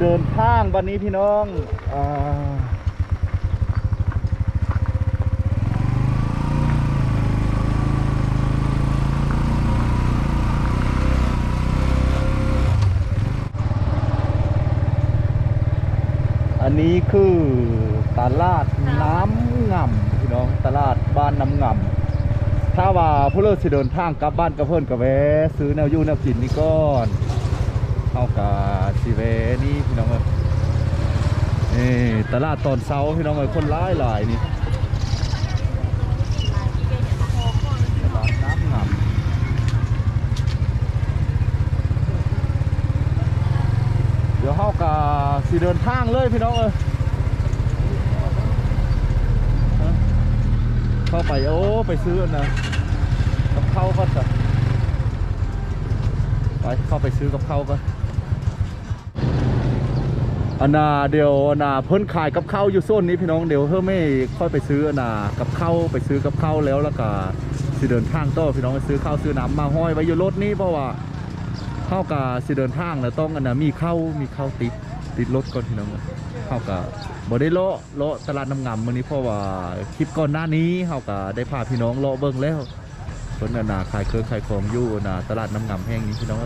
เดินทางวันนี้พี่น้องอ่าอันนี้คือตลาดน้ำง่ำพี่น้องตลาดบ้านน้ำง่ำถ้าว่าผู้เลิศสิเดินทางกลับบ้านกับเพื่อนกับแวะซื้อแนวยู่แนวกินนี่ก่อน เข้ากับสิแวนี่พี่น้องเอ้ยนี่ตลาดตอนเช้าพี่น้องเอ้ยคนร้ายหลายนี่ตลาดน้ำง่ำเดี๋ยวเข้ากับสิเดินทางเลยพี่น้องเอ้ยเข้าไปโอ้ไปซื้อนะกับเข้าก็จะไปเข้าไปซื้อกับเข้ากัน อันนาเดี๋ยวอันนาเพิ่นขายกับข้าวอยู่โซนนี้พี่น้องเดี๋ยวเฮ้ไม่ค่อยไปซื้ออันนากับข้าวไปซื้อกับข้าวแล้วแล้วก็สิเดินทางต่อพี่น้องไปซื้อข้าวซื้อน้ำมาห้อยไว้อยู่รถนี้เพราะว่าเข้ากับสิเดินทางแล้วต้องอันนะมีข้าวมีข้าวติดติดรถก่อนพี่น้องเข้ากับบ่ได้เลาะเลาะตลาดน้ำงำมื้อนี้เพราะว่าคลิปก่อนหน้านี้เข้ากับได้พาพี่น้องเลาะเบิ่งแล้วเพิ่นน่ะนาขายเครื่องขายของอยู่น่ะตลาดน้ำงำแห่งนี้พี่น้อง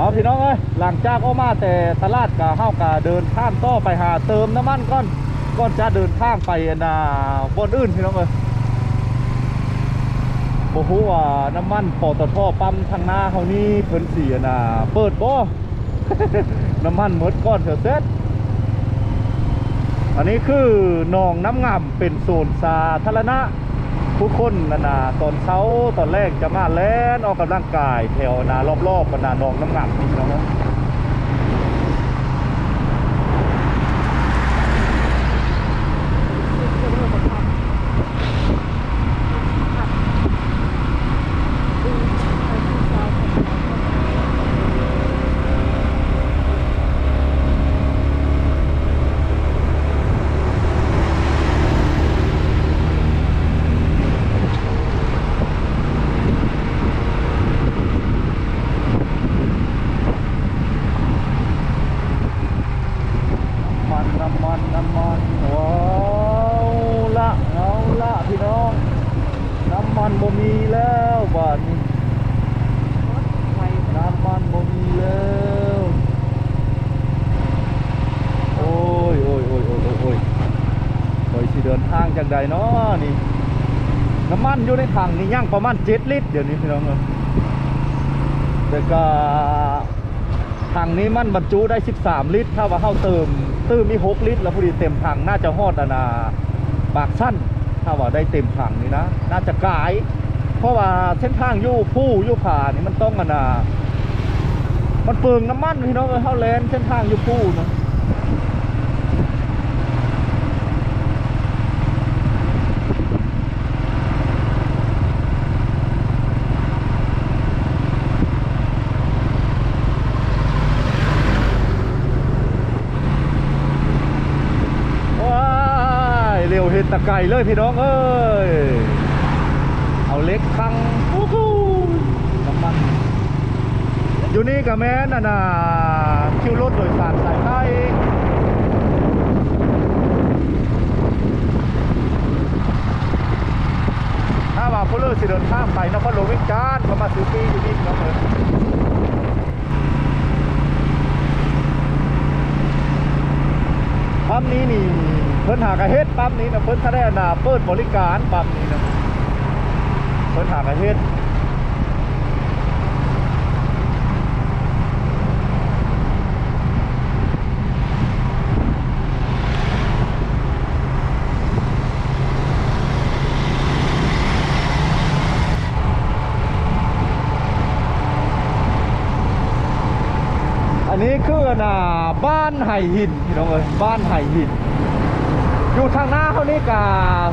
อ๋อพี่น้องเอ้ยหลังจากออกมาแต่ตลาดก็เฮาก็เดินทางต่อไปหาเติมน้ำมันก่อนก่อนจะเดินทางไปอันน่ะบนอื่นพี่น้องเอ้ยบ่ฮู้ว่าน้ำมันปตทปั๊มทางหน้าเขานี่เพิ่นสิอันน่ะเปิดบ่น้ำมันหมดก่อนเถอะเสร็จอันนี้คือหนองน้ำงามเป็นโซนสาธารณะ ผู้คนนานน่ะตอนเช้าตอนแรกจะมาแล่นออกกำลังกายแถวนา รอบๆกันนะหนองน้ำหนักนี่นะครับน้ำมันน้ำมันว้าวละเอาละพี่น้อง น้ำมันบ่มีแล้วบาดนี้น้ำมันบ่มีแล้วโอ้ยโอ้ยโอ้ยโอ้ยโอ้ยโอ้ยโอ้ยสิเดินทาง จากใดเนาะนี่น้ำมันอยู่ในถังนี่ย่างประมาณ7ลิตรเดี๋ยวนี้พี่น้องเอ้ยแต่ก็ถังนี้มันบรรจุได้ 13 ลิตร ถ้าว่าเข้าเติมเติมมี6ลิตร แล้วพอดีเต็มถังน่าจะฮอดอนาปากสั้น ถ้าว่าได้เต็มถังนี่นะ น่าจะกาย เพราะว่าเส้นทางยู่ผู้ยู่ผ่านี่มันต้องอนามันเปลืองน้ำมันพี่น้องเอ้เข้าแลนเส้นทางยู่ผู้เนาะ ว้ายเร็วเห็น ตะไก่เลยพี่น้องเอ้ย เอาเล็กคังอู้หูน้ำมันอยู่นี่กับแม่น่ะนะคิวรถโดยสารสายใต้ถ้าว่าผู้เลิกสิเดินทางไปนครหลวงวิจารณ์ก็มาซื้อปีอยู่นี่น้องเอ้ยปั๊มนี้นี่เพิ่นหากระเฮ็ดปั๊มนี้นะเพิ่นถ้าได้นาเปิดบริการปั๊มนี้นะเพิ่นหากระเฮ็ดอันนี้คือน่ะบ้านไห่หินพี่น้องเอ้ยบ้านไห่หิน อยู่ทางหน้าเขานี่กา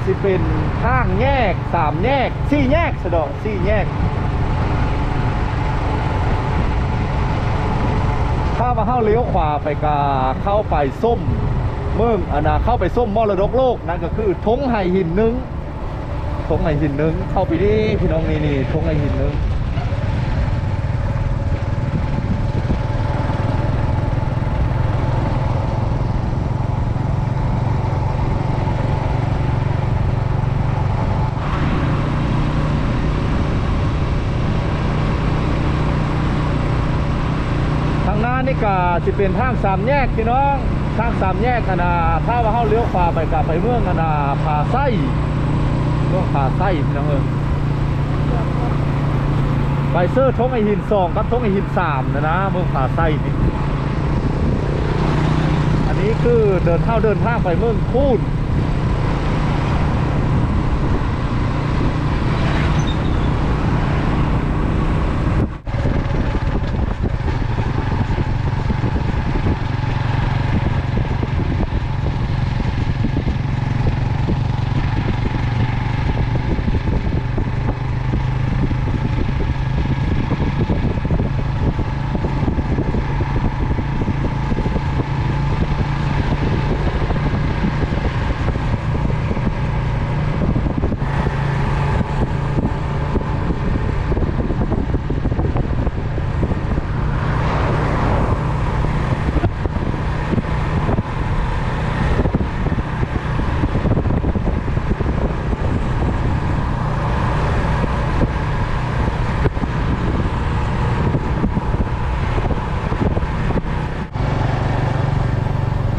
สิเป็นทางแยกสามแยกสี่แยกสะดอกสี่แยก ถ้ามาเข้าเลี้ยวขวาไปกาเข้าไปส้ม เมืองอันาเข้าไปส้มมรดกโลกนั่นก็คือทงไห่หินนึงทงไอหินนึงเข้าไปดิพี่น้องนี่นี่ทงไอหินนึงทางหน้านี่ ก็จะเป็นทางสามแยกพี่น้องทางสามแยกกันนะถ้าว่าเข้าเลี้ยวขวาไปกับไปเมืองกันนะผาไส้เมืองผาไส้พี่น้องเองไปเซอร์ทงไอหินสองกับทงไอหินสามนะนะเมืองผาไส้นี่อันนี้คือเดินเท้าเดินทางไปเมืองคูน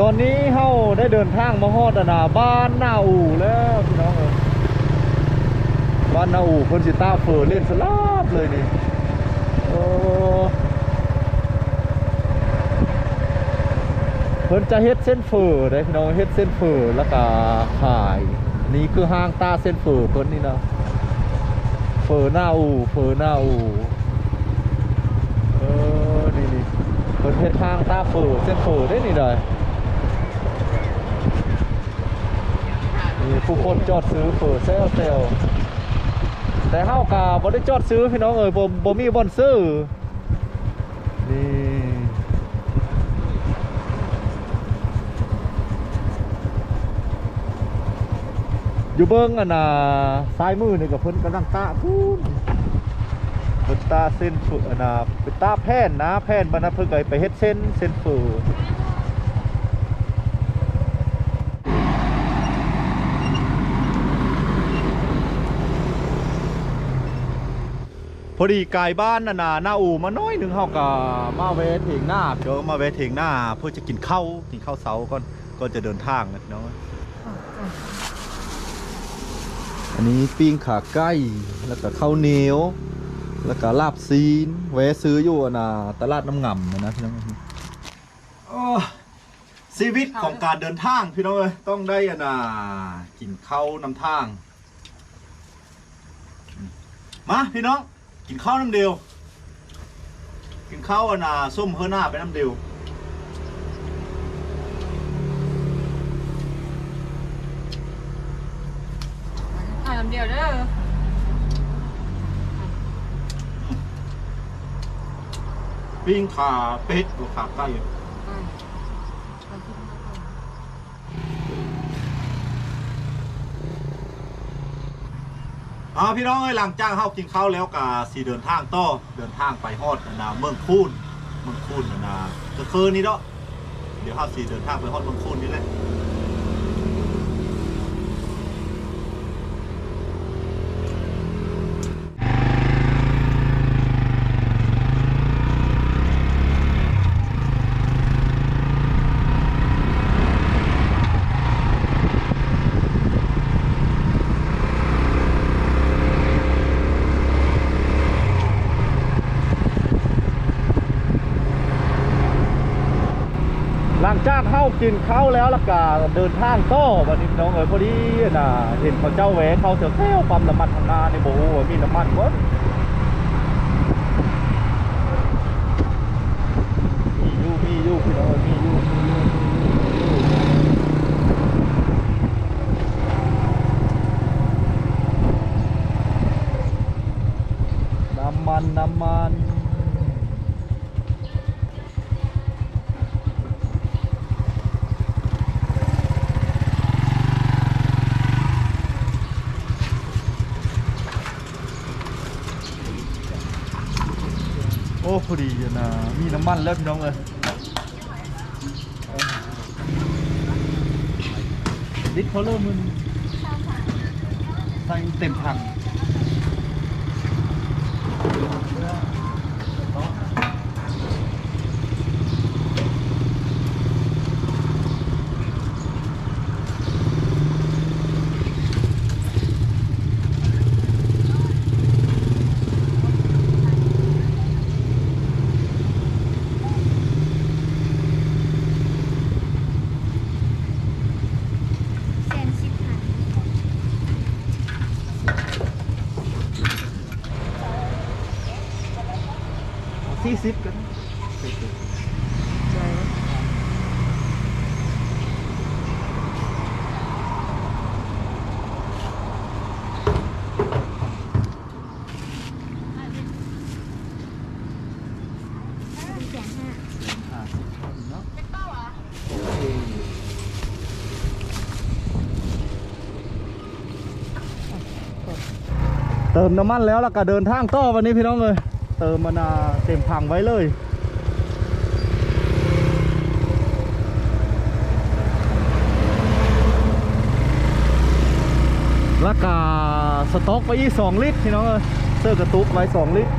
ตอนนี้เฮาได้เดินทางมาฮอดอานาบ้านนาอูแล้วพี่น้องเอ้ยบ้านนาอูเพิ่นสิตาเฟอเล่นสลาบเลยนี่โอ้เพิ่นจะเฮ็ดเส้นเฟอได้พี่น้องเฮ็ดเส้นเฟอแล้วก็ขาย นี่คือห้างตาเส้นเฟอเพิ่นนี่นะเฟอหน้าอูเฟอหน้าอูเออนี่นี่เพิ่นเฮ็ดห้างตาเฟอเส้นเฟอได้นี่เลย มีผู้คนจอดซื้อเปิดเซลเซลแต่เฮากาบ่ได้จอดซื้อพี่น้องเอ้ยบ่บ่มีบ่อนซื้อนี่อยู่เบิ้งอันน่ะซ้ายมือนี่ก็เพิ่นกำลังตาพูนเพิ่นตาเส้นฝึอันน่ะเป็นตาแผ่นนะแผ่นบัดาเพิ่นก็ไปเฮ็ดเส้นเส้นฝือ พอดีกายบ้านน่ะนะหน้าอูมาน้อยหนึ่งเฮาก็มาเวทเถียงหน้าเดี๋ยวมาเวทเถียงหน้าเพื่อจะกินข้าวกินข้าวเสาก่อนก่อนจะเดินทางนะพี่น้องอันนี้ปิ้งขาไก่แล้วก็ข้าวเหนียว แล้วก็ลาบซีนแวะซื้ออยู่นะตลาดน้ำงำนะนะพี่น้องชีวิตของการเดินทางพี่น้องเอ้ยต้องได้อนะกินข้าวนำทาง มาพี่น้อง กินข้าวน้ำเดียว กินข้าวอันน่ะส้มเฮอหน้าไปน้ำเดียวอ่าลำเดียวเด้อปิ้งขาเป็ดหรือขาไก่ อ่า อ่าพี่น้องเอ้ยหลังจากเฮากินข้าวแล้วกาสีเดินทางต่อเดินทางไปฮอดอันนาเมืองคูนเมืองคูนอันนาก็คืนนี้เนาะเดี๋ยวเฮาสีเดินทางไปฮอดเมืองคูนนี่แหละ งจากเฮากินข้าวแล้วละกาเดินทางต่อวันนี้น้องเอ้ยพอดีน่ะเห็นเขาเจ้าแหวะเขาเสียวแค่ปั๊มน้ำมันทางน้านี่บ่ฮู้ว่ามีน้ำมันบ่มีอยู่มีอยู่พี่น้องมีอยู่น้ำมันน้ำมัน พอดีนะมีน้ำมันแล้วพี่น้องเอ้ยดิสเขาเริ่มมันใส่เต็มถัง แสนสิบพัน สี่สิบกัน แสนห้า ห้าสิบคนเนาะโอเคเติ มน้ำมันแล้วแล้วก็เดินทางต่อวันนี้พี่น้องเลยเติมมานาเต็มถังไว้เลยแล้วก็สต็อกไว้อีก2ลิตรพี่น้องเอ้ยเสื้อกระตุกไว้ 2 ลิตร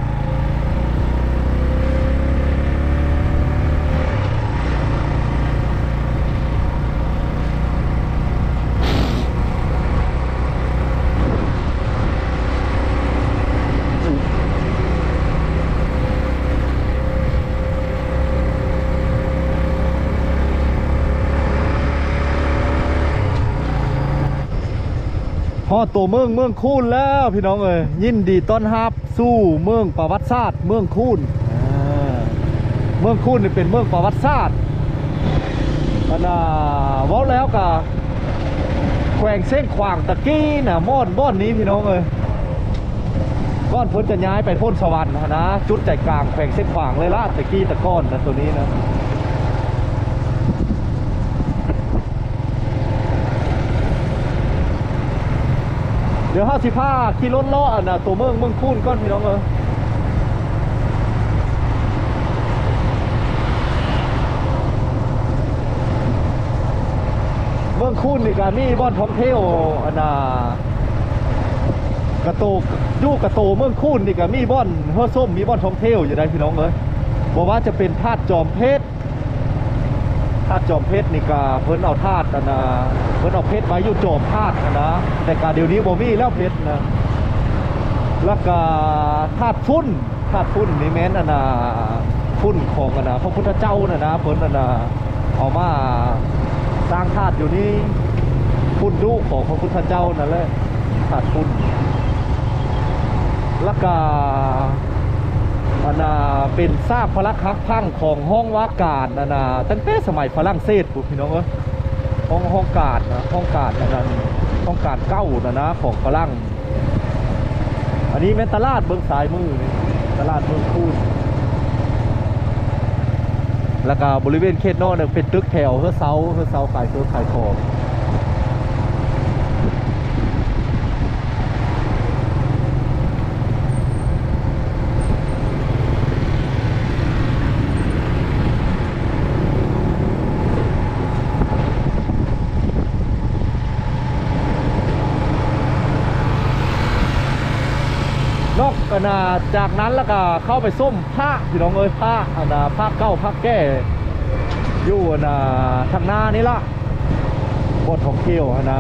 ฮอดตัวเมืองเมืองคูนแล้วพี่น้องเอ้ยยินดีต้อนรับสู่เมืองประวัติศาสตร์เมืองคูนอ่าเมืองคูนนี่เป็นเมืองประวัติศาสตร์อันน่ะเว้าแล้วก็แขวงเส้นขวางตะกี้น่ะม่อนบ้อนนี้พี่น้องเอ้ยก้อนเพ้นจะย้ายไปพ้นสวรรค์นะจุดใจกลางแขวงเส้นขวางเลยละตะกี้ตะก้อนนะตัวนี้นะ ดี๋ยวห้าสิบห้าขี่รถลาะอันน่ะตัวเมืองเมืองคูนก้อนพี่น้องเออเมืองคูนนี่ก็มีบ่อนท่องเที่ยวอันน่ะกระโตกยู่กระโตเมืองคูนนี่ก็มีบ่อนเฮือส้มมีบ่อนท่องเที่ยวอยู่ได้พี่น้องเอ้ยบอกว่าจะเป็นธาตุจอมเพชร ธาตุจอมเพชรนี่ก็เพิ่นเอาธาตุนะเพิ่นเอาเพชรไว้อยู่จอมธาตุนะแต่กาเดี๋ยวนี้บ่มีแล้วเพชรนะแล้วก็ธาตุฟุ้นธาตุฟุ้นนี่แม่นอันนะฟุ้นของอันนะพระพุทธเจ้านะนะเพิ่นอันนะเอามาสร้างธาตุอยู่นี่ฟุ้นดุของพระพุทธเจ้านั่นแหละธาตุฟุ้นแล้วก็ อันน่ะเป็นซากพระคักพังของห้องว่าการอันน่ะตั้งแต่สมัยฝรั่งเศสปุ๊บพี่น้องเอ้ยห้องห้องการนะห้องการอันนั้นห้องการเก้านะนะของฝรั่งอันนี้แม่นตลาดเบื้องซ้ายมือนี่ตลาดเมืองคูนแล้วก็บริเวณเขตนอกเนี่ยเป็นตึกแถวเฮือเซาเฮือเซาขายเครือขายของน อันนาจากนั้นแล้วก็เข้าไปส้มผ้าพี่น้องเอ้ยผ้าอันน่ะผ้าเก้าผ้าแก่อยู่อันน่ะทางหน้านี่ละบทของเกี่ยวอันนะ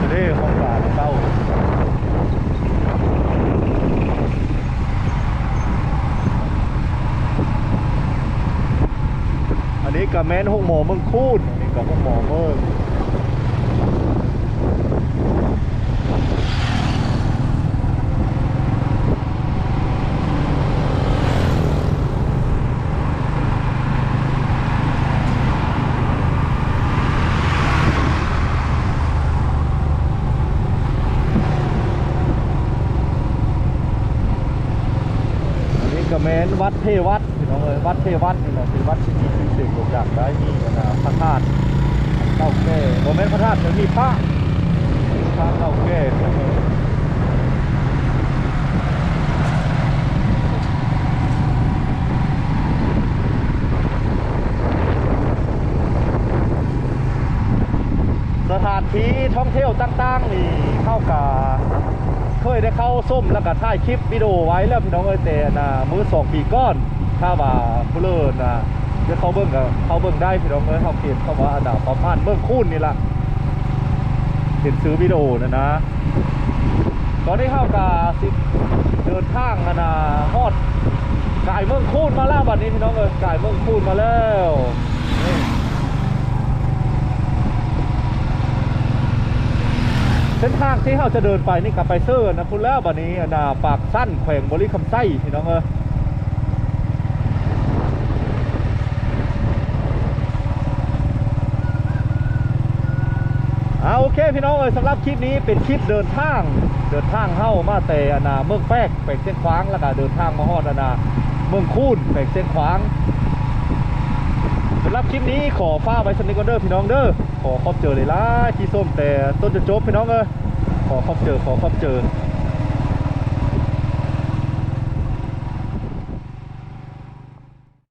จะได้ห้องการ เก้าอันนี้กับแม่นหกหมอเมืองคูนอันนี้กับหกหมอเมือง กับแมนวัดเทวัดพี่น้องเอ้ยวัดเทวัดนี่แหละเป็นวัดที่มีชื่อเสียงโด่งดังได้มีนะพระธาตุเก่าแก่โมเมนต์พระธาตุมันมีพระพระเก่าแก่สถานที่ท่องเที่ยวต่างๆนี่เข้ากับ เคยได้เข้าส้มแล้วก็ถ่ายคลิปวิดีโอไว้แล้วพี่น้องเอ้ยแต่นะมือสองปีก้อนถ้าว่าผู้เลิศนะเดี๋ยวเขาเบิ่งกับเขาเบิ่งได้พี่น้องเอ้ยเขาเขียนเขาว่าอันดับประมาณเบิ่งคูณนี่ละเห็นซื้อวิดีโอนะนะ ตอนนี้เข้ากับสิเดินทางนะฮอดกายเมืองคูณมาแล้วบัดนี้พี่น้องเอ้ยกายเมืองคูณมาแล้วนี่ เส้นทางที่เราจะเดินไปนี่กับไปเซอร์นะคุณแล้วบัดนี้อันาปากสั้นแขวงบริคำไส้พี่น้องเออเอาโอเคพี่น้องเอยสำหรับคลิปนี้เป็นคลิปเดินทาง เดินทางเข้ามาแต่อนาเมืองแป๊กแปลงเส้นขวางแล้วก็เดินทางมาฮอดอนาเมืองคูนแปลงเส้นขวาง หรับคลิปนี้ขอฝ้ากไว้สนิทกันเด้อพี่น้องเด้อขอขอบเจอเลยล่ะที่ส้มแต่ต้นจะจบพี่น้องเออขอขอบเจอขอขอบเจอ